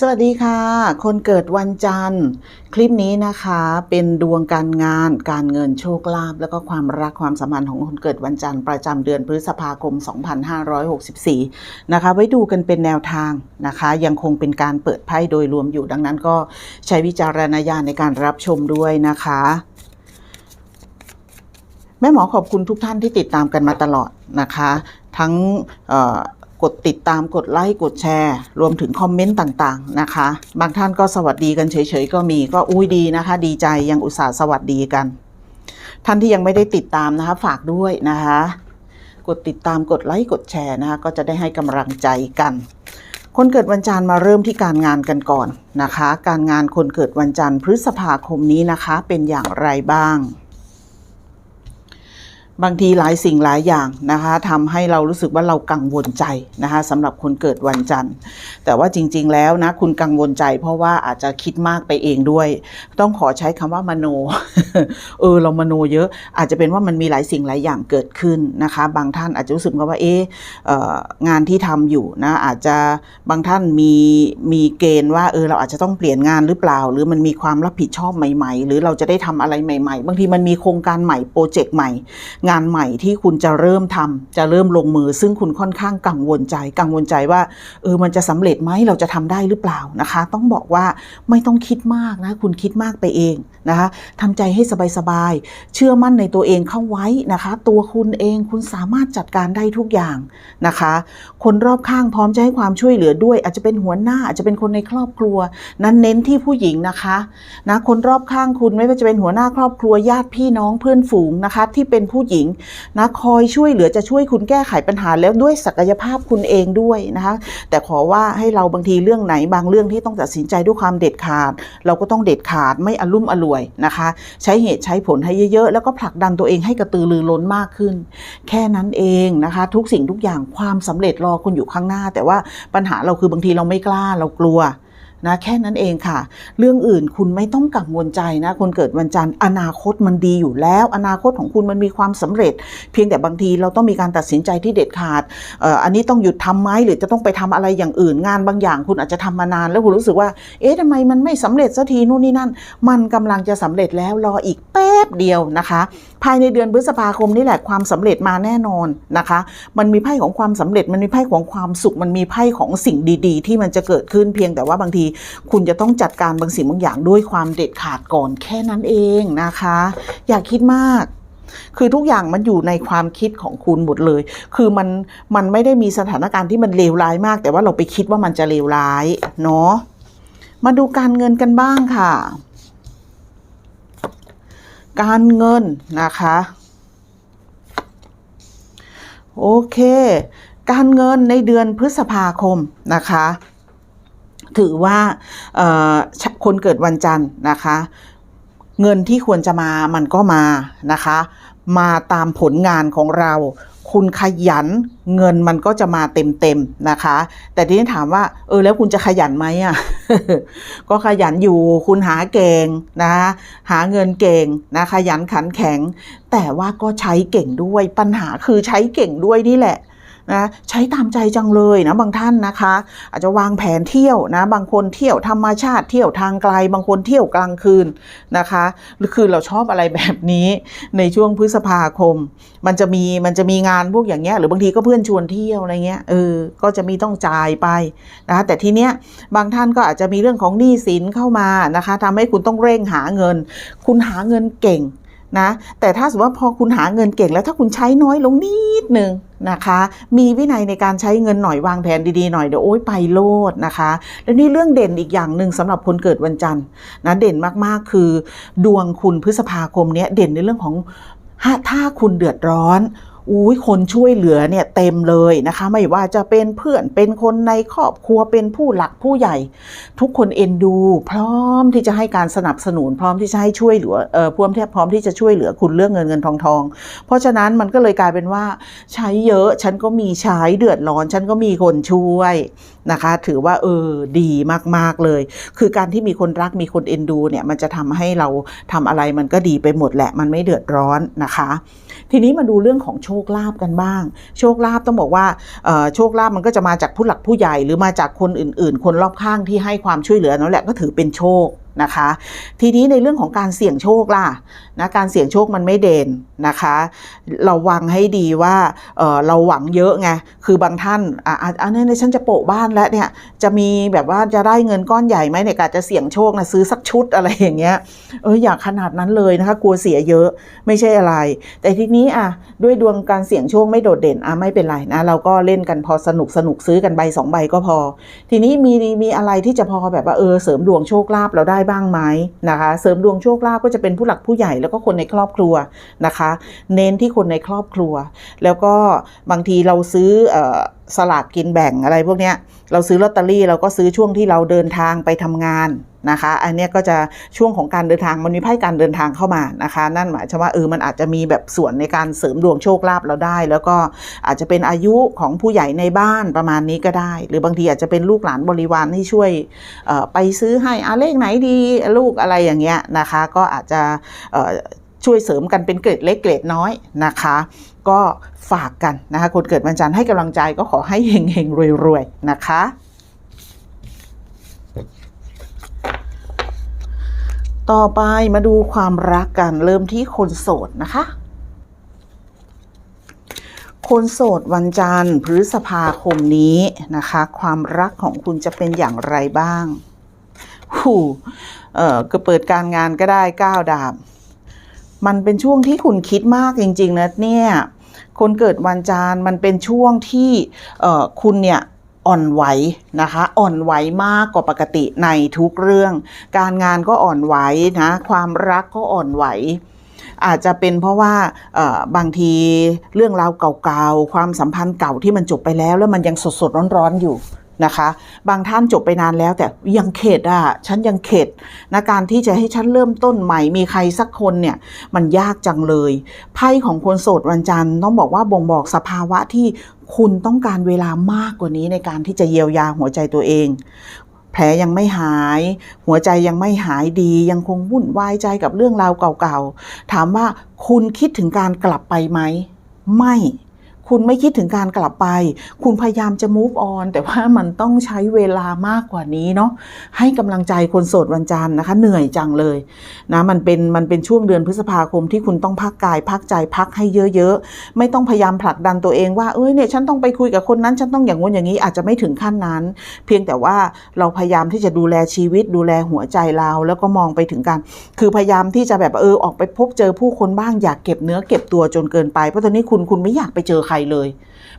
สวัสดีค่ะ คนเกิดวันจันทร์ คลิปนี้นะคะเป็นดวงการงาน การเงินโชคลาภแล้วก็ความรักความสัมพันธ์ของคนเกิดวันจันทร์ประจำเดือนพฤษภาคม 2564 นะคะ ไว้ดูกันเป็นแนวทางนะคะ ยังคงเป็นการเปิดไพ่โดยรวมอยู่ดังนั้นก็ใช้วิจารณญาณในการรับชมด้วยนะคะแม่หมอขอบคุณทุกท่านที่ติดตามกันมาตลอดนะคะ ทั้ง กดติดตามกดไลค์กดแชร์ รวมถึงคอมเมนต์ต่างๆนะคะ บางท่านก็สวัสดีกันเฉยๆก็มีก็อุ้ยดีนะคะ ดีใจยังอุตส่าห์สวัสดีกัน ท่านที่ยังไม่ได้ติดตามนะคะ ฝากด้วยนะคะ กดติดตามกดไลค์กดแชร์นะคะ ก็จะได้ให้กำลังใจกัน คนเกิดวันจันทร์มาเริ่มที่การงานกันก่อนนะคะ การงานคนเกิดวันจันทร์พฤษภาคมนี้นะคะ เป็นอย่างไรบ้าง บางทีหลายสิ่งหลายอย่างนะคะทำให้เรารู้สึกว่าเรากังวลใจนะคะสำหรับคนเกิดวันจันทร์ แต่ว่าจริง ๆ แล้วนะคุณกังวลใจ เพราะว่าอาจจะคิดมากไปเองด้วย ต้องขอใช้คำว่ามโน เออเรามโนเยอะอาจจะเป็นว่ามันมีหลายสิ่งหลายอย่างเกิดขึ้นนะคะ บางท่านอาจจะรู้สึกว่าเอ๊ะเอ่องานที่ทำอยู่นะอาจจะบางท่านมีมีเกณฑ์ว่าเออเราอาจจะต้องเปลี่ยนงานหรือเปล่า หรือมันมีความรับผิดชอบใหม่ ๆ หรือเราจะได้ทำอะไรใหม่ ๆ บางทีมันมีโครงการใหม่โปรเจกต์ใหม่งานใหม่ที่คุณจะเริ่มทำจะเริ่มลงมือ ซึ่งคุณค่อนข้างกังวลใจ กังวลใจว่าเออมันจะสำเร็จไหมเราจะทำได้หรือเปล่านะคะ ต้องบอกว่าไม่ต้องคิดมากนะ คุณคิดมากไปเอง นะคะทำใจให้สบายๆ เชื่อมั่นในตัวเองเข้าไว้นะคะ ตัวคุณเองคุณสามารถจัดการได้ทุกอย่างนะคะ คนรอบข้างพร้อมจะให้ความช่วยเหลือด้วย อาจจะเป็นหัวหน้าอาจจะเป็นคนในครอบครัว นั้นเน้นที่ผู้หญิงนะคะนะคนรอบข้างคุณไม่ว่าจะเป็นหัวหน้าครอบครัวญาติพี่น้องเพื่อนฝูงนะคะ ที่เป็นผู้หญิงนะคอยช่วยเหลือจะช่วยคุณแก้ไขปัญหาแล้วด้วยศักยภาพคุณเองด้วยนะคะ แต่ขอว่าให้เราบางทีเรื่องไหนบางเรื่องที่ต้องตัดสินใจด้วยความเด็ดขาด เราก็ต้องเด็ดขาดไม่อลุ่มอล่วยนะคะ ใช้เหตุใช้ผลให้เยอะๆ แล้วก็ผลักดันตัวเองให้กระตือรือร้นมากขึ้น แค่นั้นเองนะคะ ทุกสิ่งทุกอย่างความสำเร็จรอคุณอยู่ข้างหน้า แต่ว่าปัญหาเราคือบางทีเราไม่กล้าเรากลัว นะแค่นั้นเองค่ะ เรื่องอื่นคุณไม่ต้องกังวลใจนะ คนเกิดวันจันทร์อนาคตมันดีอยู่แล้ว อนาคตของคุณมันมีความสำเร็จ เพียงแต่บางทีเราต้องมีการตัดสินใจที่เด็ดขาดอ,อ,อันนี้ต้องหยุดทำไหมหรือจะต้องไปทำอะไรอย่างอื่นงานบางอย่าง คุณอาจจะทำมานาน แล้วคุณรู้สึกว่า เอ๊ะทำไมมันไม่สำเร็จสักทีนู่นนี่นั่น มันกำลังจะสำเร็จแล้วรออีกแป๊บเดียวนะคะ ภายในเดือนพฤษภาคมนี่แหละความสำเร็จมาแน่นอนนะคะ มันมีไพ่ของความสำเร็จมันมีไพ่ของความสุขมันมีไพ่ของสิ่งดี ๆ ที่มันจะเกิดขึ้นเพียงแต่ว่าบางทีคุณจะต้องจัดการบางสิ่งบางอย่างด้วยความเด็ดขาดก่อนแค่นั้นเองนะคะ อย่าคิดมาก คือทุกอย่างมันอยู่ในความคิดของคุณหมดเลย คือมันมันไม่ได้มีสถานการณ์ที่มันเลวร้ายมาก แต่ว่าเราไปคิดว่ามันจะเลวร้ายเนาะมาดูการเงินกันบ้างค่ะ การเงินนะคะโอเค การเงินในเดือนพฤษภาคมนะคะ ถือว่าคนเกิดวันจันทร์นะคะ เงินที่ควรจะมามันก็มานะคะ มาตามผลงานของเรา คุณขยันเงินมันก็จะมาเต็มๆนะคะ แต่ทีนี้ถามว่า เออแล้วคุณจะขยันไหมอะก็ขยันอยู่คุณหาเก่งนะหาเงินเก่งนะขยันขันแข็ง แต่ว่าก็ใช้เก่งด้วยปัญหาคือใช้เก่งด้วยนี่แหละ นะใช้ตามใจจังเลยนะบางท่านนะคะ อาจจะวางแผนเที่ยวนะบางคนเที่ยวธรรมชาติเที่ยวทางไกล บางคนเที่ยวกลางคืนนะคะหรือคือเราชอบอะไรแบบนี้ในช่วงพฤษภาคม มันจะมีมันจะมีงานพวกอย่างเงี้ยหรือบางทีก็เพื่อนชวนเที่ยวอะไรเงี้ยเออก็จะมีต้องจ่ายไปนะคะแต่ทีเนี้ยบางท่านก็อาจจะมีเรื่องของหนี้สินเข้ามานะคะทำให้คุณต้องเร่งหาเงิน คุณหาเงินเก่ง นะแต่ถ้าสมมติว่าพอคุณหาเงินเก่งแล้วถ้าคุณใช้น้อยลงนิดนึงนะคะ มีวินัยในการใช้เงินหน่อยวางแผนดีๆหน่อยเดี๋ยวโอ้ยไปโลดนะคะ แล้วนี่เรื่องเด่นอีกอย่างหนึ่งสำหรับคนเกิดวันจันทร์นะเด่นมากๆคือ ดวงคุณพฤษภาคมเนี้ยเด่นในเรื่องของถ้าคุณเดือดร้อน อุ้ยคนช่วยเหลือเนี่ยเต็มเลยนะคะ ไม่ว่าจะเป็นเพื่อนเป็นคนในครอบครัวเป็นผู้หลักผู้ใหญ่ ทุกคนเอ็นดู พร้อมที่จะให้การสนับสนุน พร้อมที่จะให้ช่วยเหลือเอ่อพร้อมที่พร้อมที่จะช่วยเหลือคุณเรื่องเงินเงินทองทอง เพราะฉะนั้นมันก็เลยกลายเป็นว่า ใช้เยอะฉันก็มีใช้เดือดร้อน ฉันก็มีคนช่วย นะคะ ถือว่าเออดีมากๆเลย คือการที่มีคนรักมีคนเอ็นดูเนี่ยมันจะทำให้เราทำอะไรมันก็ดีไปหมดแหละมันไม่เดือดร้อนนะคะ ทีนี้มาดูเรื่องของโชคลาภกันบ้าง โชคลาภต้องบอกว่าโชคลาภมันก็จะมาจากผู้หลักผู้ใหญ่ หรือมาจากคนอื่น ๆ คนรอบข้างที่ให้ความช่วยเหลือนั่นแหละก็ถือเป็นโชค นะคะ ทีนี้ในเรื่องของการเสี่ยงโชคล่ะนะการเสี่ยงโชคมันไม่เด่นนะคะเราวังให้ดีว่าเเราหวังเยอะไงคือบางท่านอะอันนี้เนี่ยฉันจะโปะบ้านแล้วเนี่ยจะมีแบบว่าจะได้เงินก้อนใหญ่ไหมในการจะเสี่ยงโชคนะซื้อสักชุดอะไรอย่างเงี้ยเอออยากขนาดนั้นเลยนะคะกลัวเสียเยอะไม่ใช่อะไร แต่ทีนี้อะด้วยดวงการเสี่ยงโชคไม่โดดเด่นอะไม่เป็นไรนะเราก็เล่นกันพอสนุกสนุกซื้อกันใบสองใบก็พอ ทีนี้มีมีอะไรที่จะพอแบบว่าเออเสริมดวงโชคลาภเราได้บ้างไหมนะคะเสริมดวงโชคลาภก็จะเป็นผู้หลักผู้ใหญ่แล้วก็คนในครอบครัวนะคะ เน้นที่คนในครอบครัว แล้วก็บางทีเราซื้อสลากกินแบ่งอะไรพวกเนี้ยเราซื้อลอตเตอรี่เราก็ซื้อช่วงที่เราเดินทางไปทำงาน นะคะ อันนี้ก็จะช่วงของการเดินทางมันมีไพ่การเดินทางเข้ามานะคะ นั่นหมายความว่าเออมันอาจจะมีแบบส่วนในการเสริมดวงโชคลาภเราได้ แล้วก็อาจจะเป็นอายุของผู้ใหญ่ในบ้านประมาณนี้ก็ได้ หรือบางทีอาจจะเป็นลูกหลานบริวารที่ช่วยไปซื้อให้อาเลขไหนดีลูกอะไรอย่างเงี้ยนะคะ ก็อาจจะช่วยเสริมกันเป็นเกรดเล็กเกรดน้อยนะคะ ก็ฝากกันนะคะคนเกิดวันจันทร์ให้กำลังใจก็ขอให้เฮงเฮงรวยรวยๆนะคะ ต่อไปมาดูความรักกันเริ่มที่คนโสดนะคะ คนโสดวันจันทร์พฤษภาคมนี้นะคะ ความรักของคุณจะเป็นอย่างไรบ้างหูเออก็เปิดการงานก็ได้ก้าวดาบ มันเป็นช่วงที่คุณคิดมากจริง ๆนะเนี่ย คนเกิดวันจันทร์มันเป็นช่วงที่เอ่อคุณเนี่ย อ่อนไหวนะคะ อ่อนไหวมากกว่าปกติในทุกเรื่อง การงานก็อ่อนไหวนะความรักก็อ่อนไหว อาจจะเป็นเพราะว่าบางทีเรื่องราวเก่าๆความสัมพันธ์เก่าที่มันจบไปแล้ว แล้วมันยังสดๆร้อนๆอยู่ นะคะ บางท่านจบไปนานแล้วแต่ยังเข็ดอะฉันยังเข็ดนะการที่จะให้ฉันเริ่มต้นใหม่มีใครสักคนเนี่ยมันยากจังเลยไพ่ของคนโสดวันจันทร์ต้องบอกว่าบ่งบอกสภาวะที่คุณต้องการเวลามากกว่านี้ในการที่จะเยียวยาหัวใจตัวเองแผลยังไม่หาย หัวใจยังไม่หายดี ยังคงวุ่นวายใจกับเรื่องราวเก่าๆ ถามว่าคุณคิดถึงการกลับไปไหม ไม่ คุณไม่คิดถึงการกลับไป คุณพยายามจะ move on แต่ว่ามันต้องใช้เวลามากกว่านี้เนาะให้กำลังใจคนโสดวันจันทร์นะคะ เหนื่อยจังเลยนะมันเป็นมันเป็นช่วงเดือนพฤษภาคมที่คุณต้องพักกาย พักใจพักให้เยอะๆ ไม่ต้องพยายามผลักดันตัวเองว่าเอ้ยเนี่ยฉันต้องไปคุยกับคนนั้น ฉันต้องอย่างงู้นอย่างนี้อาจจะไม่ถึงขั้นนั้น เพียงแต่ว่าเราพยายามที่จะดูแลชีวิตดูแลหัวใจเรา แล้วก็มองไปถึงการ คือพยายามที่จะแบบเออออกไปพบเจอผู้คนบ้างอยากเก็บเนื้อเก็บตัวจนเกินไปเพราะตอนนี้คุณคุณไม่อยากไปเจอใครเลย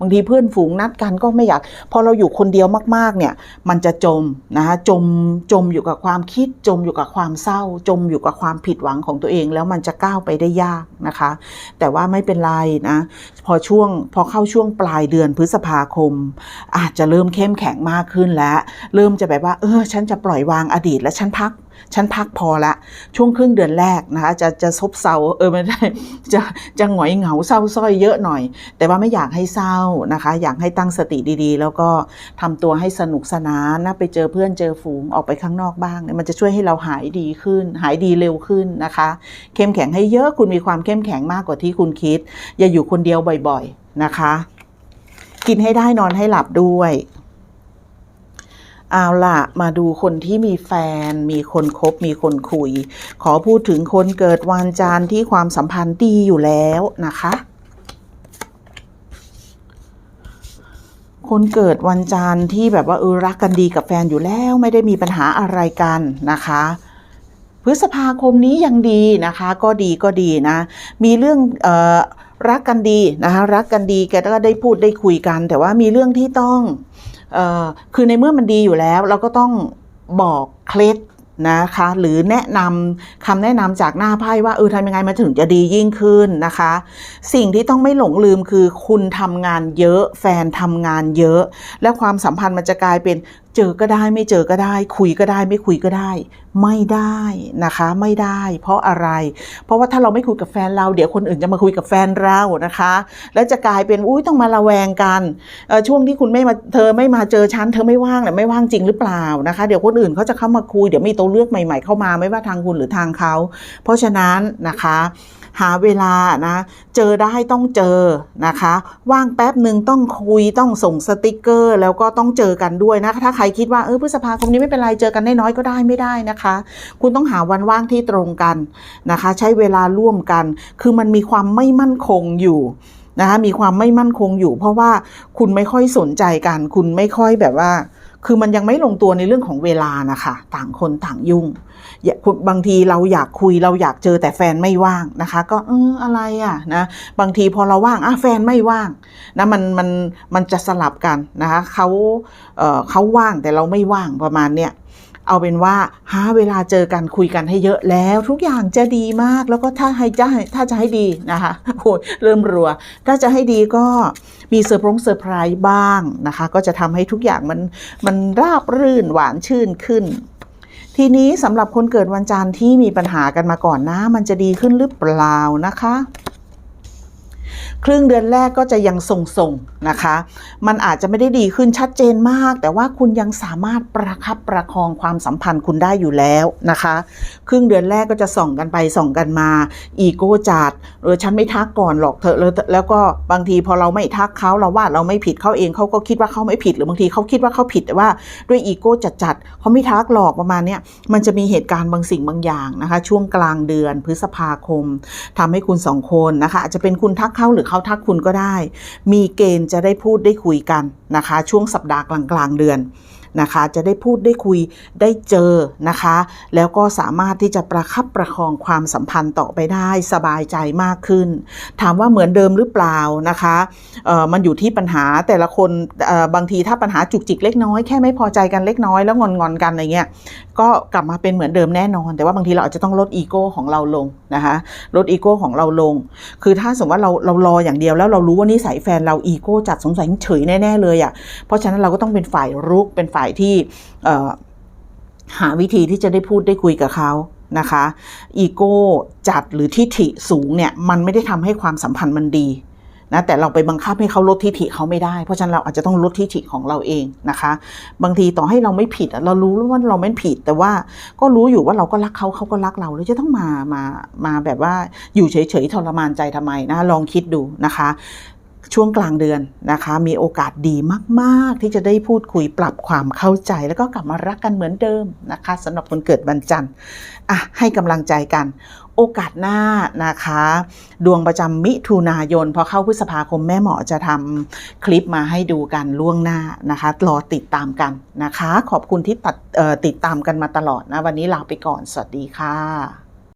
บางทีเพื่อนฝูงนัดกันก็ไม่อยาก พอเราอยู่คนเดียวมากๆเนี่ย มันจะจมนะคะจมจมอยู่กับความคิด จมอยู่กับความเศร้า จมอยู่กับความผิดหวังของตัวเอง แล้วมันจะก้าวไปได้ยากนะคะ แต่ว่าไม่เป็นไรนะพอช่วงพอเข้าช่วงปลายเดือนพฤษภาคม อาจจะเริ่มเข้มแข็งมากขึ้นแล้ว เริ่มจะแบบว่า เออ ฉันจะปล่อยวางอดีตและฉันพัก ฉันพักพอละ ช่วงครึ่งเดือนแรกนะคะจะจะซบเซาเออไม่ได้จะจะหงอยเหงาเศร้าส้อยเยอะหน่อย แต่ว่าไม่อยากให้เศร้านะคะ อยากให้ตั้งสติดีๆ แล้วก็ทำตัวให้สนุกสนานนะไปเจอเพื่อนเจอฝูงออกไปข้างนอกบ้าง มันจะช่วยให้เราหายดีขึ้น หายดีเร็วขึ้นนะคะ เข้มแข็งให้เยอะคุณมีความเข้มแข็งมากกว่าที่คุณคิด อย่าอยู่คนเดียวบ่อย ๆนะคะ กินให้ได้นอนให้หลับด้วย เอาล่ะ มาดูคนที่มีแฟน มีคนคบ มีคนคุย ขอพูดถึงคนเกิดวันจันทร์ที่ความสัมพันธ์ดีอยู่แล้วนะคะ คนเกิดวันจันทร์ที่แบบว่าเออรักกันดีกับแฟนอยู่แล้วไม่ได้มีปัญหาอะไรกันนะคะพฤษภาคมนี้ยังดีนะคะ ก็ดีก็ดีนะ มีเรื่องออรักกันดีนะคะ รักกันดีแกก็ได้พูดได้คุยกัน แต่ว่ามีเรื่องที่ต้อง คือในเมื่อมันดีอยู่แล้ว เราก็ต้องบอกเคล็ดนะคะหรือแนะนำคำแนะนำจากหน้าไพ่ว่าเออทำยังไงมันถึงจะดียิ่งขึ้นนะคะ สิ่งที่ต้องไม่หลงลืมคือคุณทำงานเยอะแฟนทำงานเยอะ และความสัมพันธ์มันจะกลายเป็น เจอก็ได้ไม่เจอก็ได้ คุยก็ได้ไม่คุยก็ได้ ไม่ได้นะคะไม่ได้ เพราะอะไร เพราะว่าถ้าเราไม่คุยกับแฟนเราเดี๋ยวคนอื่นจะมาคุยกับแฟนเรานะคะ แล้วจะกลายเป็นอุ้ยต้องมาระแวงกันช่วงที่คุณไม่มาเธอไม่มาเจอฉันเธอไม่ว่างเนี่ยไม่ว่างจริงหรือเปล่านะคะเดี๋ยวคนอื่นเขาจะเข้ามาคุยเดี๋ยวมีตัวเลือกใหม่ ๆ เข้ามาไม่ว่าทางคุณหรือทางเขาเพราะฉะนั้นนะคะ หาเวลานะ เจอได้ต้องเจอนะคะ ว่างแป๊บหนึ่งต้องคุยต้องส่งสติกเกอร์ แล้วก็ต้องเจอกันด้วยนะถ้าใครคิดว่าเออพฤษภาคมนี้ไม่เป็นไรเจอกันได้น้อยก็ได้ไม่ได้นะคะ คุณต้องหาวันว่างที่ตรงกันนะคะ ใช้เวลาร่วมกัน คือมันมีความไม่มั่นคงอยู่นะคะมีความไม่มั่นคงอยู่ เพราะว่าคุณไม่ค่อยสนใจกัน คุณไม่ค่อยแบบว่า คือมันยังไม่ลงตัวในเรื่องของเวลานะคะต่างคนต่างยุ่งบางทีเราอยากคุยเราอยากเจอแต่แฟนไม่ว่างนะคะ ก็เอออะไรอะนะบางทีพอเราว่างอะแฟนไม่ว่างนะมันมันมันจะสลับกันนะคะเขาเเขาว่างแต่เราไม่ว่างประมาณเนี้ย เอาเป็นว่าหาเวลาเจอกันคุยกันให้เยอะแล้วทุกอย่างจะดีมากแล้วก็ถ้าให้จะให้ถ้าจะให้ดีนะคะโอ้ยเริ่มรัว ถ้าจะให้ดีก็มีเซอร์ไพรส์เซอร์ไพรส์บ้างนะคะ ก็จะทำให้ทุกอย่างมันมันราบรื่นหวานชื่นขึ้น ทีนี้สำหรับคนเกิดวันจันทร์ที่มีปัญหากันมาก่อนนะ มันจะดีขึ้นหรือเปล่านะคะ ครึ่งเดือนแรกก็จะยังทรงๆนะคะ มันอาจจะไม่ได้ดีขึ้นชัดเจนมาก แต่ว่าคุณยังสามารถประคับประคองความสัมพันธ์คุณได้อยู่แล้วนะคะ ครึ่งเดือนแรกก็จะส่องกันไปส่องกันมา อีโก้จัดเออฉันไม่ทักก่อนหรอกเธอแล้วก็บางทีพอเราไม่ทักเขาเราว่าเราไม่ผิดเขาเองเขาก็คิดว่าเขาไม่ผิดหรือบางทีเขาคิดว่าเขาผิดแต่ว่าด้วยอีโก้จัดๆเขาไม่ทักหรอกประมาณนี้มันจะมีเหตุการณ์บางสิ่งบางอย่างนะคะ ช่วงกลางเดือนพฤษภาคมทำให้คุณสองคนนะคะอาจจะเป็นคุณทักเขาหรือเขาทักคุณก็ได้ มีเกณฑ์จะได้พูดได้คุยกันนะคะ ช่วงสัปดาห์กลางกลางๆเดือนนะคะจะได้พูดได้คุยได้เจอนะคะ แล้วก็สามารถที่จะประคับประคองความสัมพันธ์ต่อไปได้สบายใจมากขึ้น ถามว่าเหมือนเดิมหรือเปล่านะคะเอ่อมันอยู่ที่ปัญหาแต่ละคนบางทีถ้าปัญหาจุกจิกเล็กน้อยแค่ไม่พอใจกันเล็กน้อยแล้วงอนงอนกันอะไรเงี้ยก็กลับมาเป็นเหมือนเดิมแน่นอน แต่ว่าบางทีเราอาจจะต้องลดอีโก้ของเราลง นะคะลดอีโก้ของเราลง คือถ้าสมมติว่าเราเรารออย่างเดียวแล้วเรารู้ว่านิสัยแฟนเราอีโก้จัดสงสัยเฉยแน่ๆเลยอะ่ะเพราะฉะนั้นเราก็ต้องเป็นฝ่ายรุกเป็นฝ่ายที่หาวิธีที่จะได้พูดได้คุยกับเขานะคะอีโก้จัดหรือทิฐิสูงเนี่ยมันไม่ได้ทำให้ความสัมพันธ์มันดี นะแต่เราไปบังคับให้เขาลดทิฐิเขาไม่ได้ เพราะฉะนั้นเราอาจจะต้องลดทิฐิของเราเองนะคะ บางทีต่อให้เราไม่ผิดเรารู้ว่าเราไม่ผิด แต่ว่าก็รู้อยู่ว่าเราก็รักเขาเขาก็รักเราแล้วจะต้องมามามาแบบว่าอยู่เฉยๆทรมานใจทำไมนะลองคิดดูนะคะ ช่วงกลางเดือนนะคะ มีโอกาสดีมาก ๆ ที่จะได้พูดคุยปรับความเข้าใจ แล้วก็กลับมารักกันเหมือนเดิมนะคะสำหรับคนเกิดวันจันทร์อะให้กำลังใจกัน โอกาสหน้านะคะ ดวงประจำมิถุนายน พอเข้าพฤษภาคมแม่หมอจะทำคลิปมาให้ดูกันล่วงหน้านะคะ รอติดตามกันนะคะ ขอบคุณที่ตัดติดตามกันมาตลอดนะ วันนี้ลาไปก่อน สวัสดีค่ะ